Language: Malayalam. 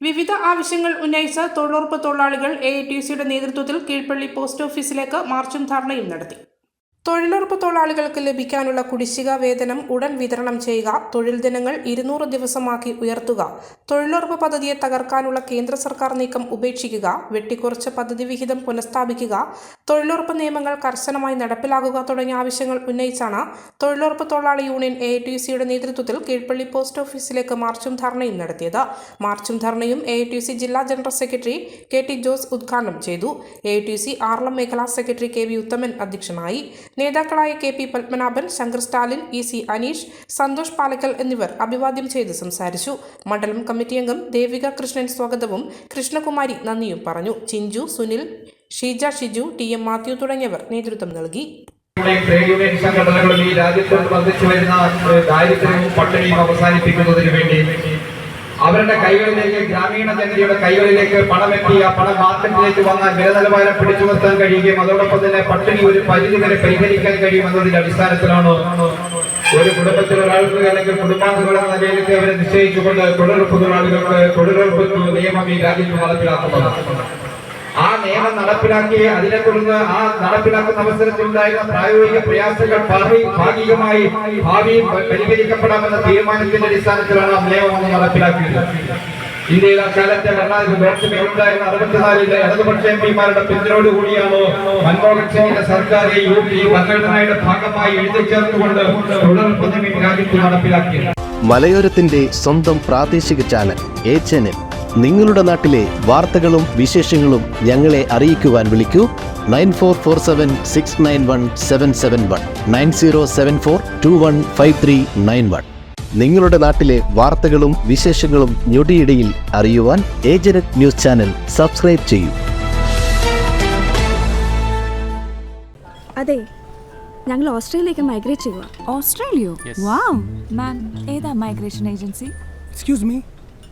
വിവിധ ആവശ്യങ്ങൾ ഉന്നയിച്ച തൊഴിലുറപ്പ് തൊഴിലാളികൾ എ ഐ ടി സിയുടെ നേതൃത്വത്തിൽ കീഴ്പള്ളി പോസ്റ്റ് ഓഫീസിലേക്ക് മാർച്ചും ധർണയും നടത്തി. തൊഴിലുറപ്പ് തൊഴിലാളികൾക്ക് ലഭിക്കാനുള്ള കുടിശ്ശിക വേതനം ഉടൻ വിതരണം ചെയ്യുക തൊഴിൽ ദിനങ്ങൾ ഇരുന്നൂറ് ദിവസമാക്കി ഉയർത്തുക തൊഴിലുറപ്പ് പദ്ധതിയെ തകർക്കാനുള്ള കേന്ദ്ര സർക്കാർ നീക്കം ഉപേക്ഷിക്കുക വെട്ടിക്കുറച്ച പദ്ധതി വിഹിതം പുനഃസ്ഥാപിക്കുക തൊഴിലുറപ്പ് നിയമങ്ങൾ കർശനമായി നടപ്പിലാക്കുക തുടങ്ങിയ ആവശ്യങ്ങൾ ഉന്നയിച്ചാണ് തൊഴിലുറപ്പ് തൊഴിലാളി യൂണിയൻ എ ടി സിയുടെ നേതൃത്വത്തിൽ കീഴ്പള്ളി പോസ്റ്റ് ഓഫീസിലേക്ക് മാർച്ചും ധർണയും നടത്തിയത്. മാർച്ചും ധർണയും എ ടി സി ജില്ലാ general secretary K T Jose ഉദ്ഘാടനം ചെയ്തു. എ ടി സി ആർലം മേഖലാ സെക്രട്ടറി കെ വി ഉത്തമൻ അധ്യക്ഷനായി. നേതാക്കളായ K P Padmanabhan Shankar Stalin E C Aneesh Santhosh Palakkal എന്നിവർ അഭിവാദ്യം ചെയ്ത് സംസാരിച്ചു. മണ്ഡലം കമ്മിറ്റി അംഗം ദേവിക കൃഷ്ണൻ സ്വാഗതവും കൃഷ്ണകുമാരി നന്ദിയും പറഞ്ഞു. ചിഞ്ചു സുനിൽ ഷീജ ഷിജു ടി എം മാത്യു തുടങ്ങിയവർ നേതൃത്വം നൽകി. ട്രേഡ് യൂണിയൻ സംഘടനകളും ഈ രാജ്യത്ത് വർദ്ധിച്ചു വരുന്ന ദാരിദ്ര്യവും പട്ടിണിയും അവസാനിപ്പിക്കുന്നതിന് വേണ്ടി അവരുടെ കൈകളിലേക്ക് ഗ്രാമീണ ജനതയുടെ കൈകളിലേക്ക് പണം എത്തി ആ പണം മാർക്കറ്റിലേക്ക് വന്ന വില നിലവാരം പിടിച്ചു നിർത്താൻ കഴിയുകയും അതോടൊപ്പം തന്നെ പട്ടിണി ഒരു പരിധി വരെ പരിഹരിക്കാൻ കഴിയും എന്നതിന്റെ അടിസ്ഥാനത്തിലാണ് ഒരു കുടുംബത്തിൽ ഒരാൾക്ക് അല്ലെങ്കിൽ കുടുംബാംഗങ്ങൾ എന്ന നിലയിലേക്ക് അവരെ നിശ്ചയിച്ചുകൊണ്ട് തൊഴിലുറപ്പ് തൊഴിലാളികൾക്ക് തൊഴിലുറപ്പ് നിയമം ഈ രാജ്യത്ത് നടപ്പിലാക്കുന്നത്. നിയമം നടപ്പിലാക്കി അതിനെ തുടർന്ന് ആ നടപ്പിലാക്കുന്ന അവസരത്തിൽ ഉണ്ടായിരുന്ന പ്രായോഗിക പ്രയാസങ്ങൾ ഭാഗികമായി ഭാവിയിൽ പരിഹരിക്കപ്പെടാമെന്ന തീരുമാനത്തിന്റെ അടിസ്ഥാനത്തിലാണ് നിയമം ഒന്ന് നടപ്പിലാക്കിയത്. ഇന്ത്യയിൽ അക്കാലത്തെ ഉണ്ടായിരുന്ന അറുപത്തിനാലിലെ ഇടതുപക്ഷ എം പിമാരുടെ പിന്തുണയോടുകൂടിയാണ് മൻമോഹൻ സിംഗിന്റെ സർക്കാർ യു പി ഭരണഘടനയുടെ ഭാഗമായി എഴുതി ചേർത്തുകൊണ്ട് തുടർ പൊതുവിൽ രാജ്യത്ത് നടപ്പിലാക്കിയത്? മലയോരത്തിന്റെ സ്വന്തം പ്രാദേശിക ചാനൽ എ ചാനൽ. നിങ്ങളുടെ നാട്ടിലെ വാർത്തകളും വിശേഷങ്ങളും ഞങ്ങളെ അറിയിക്കുവാൻ വിളിക്കൂ. Nine four four seven six nine one seven seven one. Nine zero seven four two one five three nine one. നിങ്ങളുടെ നാട്ടിലെ വാർത്തകളും വിശേഷങ്ങളും ഞൊടിയിടയിൽ അറിയുവാൻ ഏജനറ്റ് ന്യൂസ് ചാനൽ സബ്സ്ക്രൈബ് ചെയ്യൂ. അതെ ഞങ്ങൾ ഓസ്ട്രേലിയയിലേക്ക് മൈഗ്രേറ്റ് ചെയ്യുക ഓസ്ട്രേലിയോ? വാവ്. മാം ഏതാ മൈഗ്രേഷൻ ഏജൻസി? Excuse me